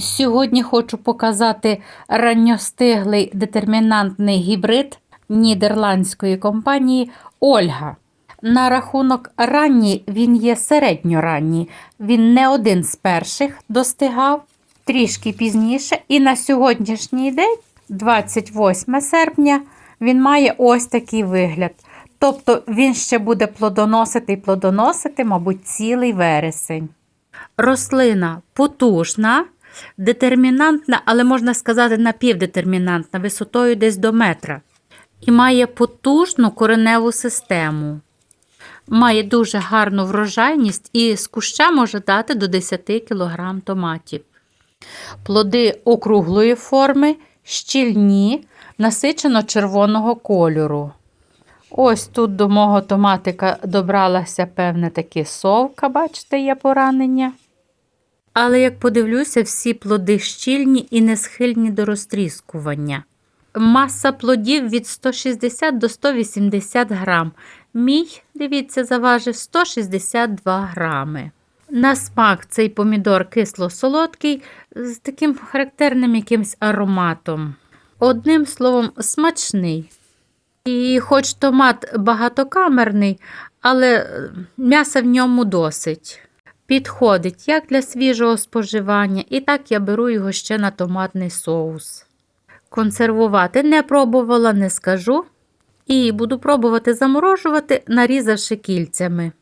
Сьогодні хочу показати ранньостиглий детермінантний гібрид нідерландської компанії Ольга. На рахунок ранній він є середньоранній. Він не один з перших достигав, трішки пізніше. І на сьогоднішній день, 28 серпня, він має ось такий вигляд. Тобто він ще буде плодоносити і плодоносити, мабуть, цілий вересень. Рослина потужна, детермінантна, але можна сказати напівдетермінантна, висотою десь до метра. І має потужну кореневу систему. Має дуже гарну врожайність і з куща може дати до 10 кг томатів. Плоди округлої форми, щільні, насичено червоного кольору. Ось тут до мого томатика добралася, певне, таки совка, бачите, є поранення. Але як подивлюся, всі плоди щільні і не схильні до розтріскування. Маса плодів від 160 до 180 грам. Мій, дивіться, заважив 162 грами. На смак цей помідор кисло-солодкий з таким характерним якимсь ароматом. Одним словом, смачний. І хоч томат багатокамерний, але е, м'яса в ньому досить. Підходить як для свіжого споживання, і так я беру його ще на томатний соус. Консервувати не пробувала, не скажу. І буду пробувати заморожувати, нарізавши кільцями.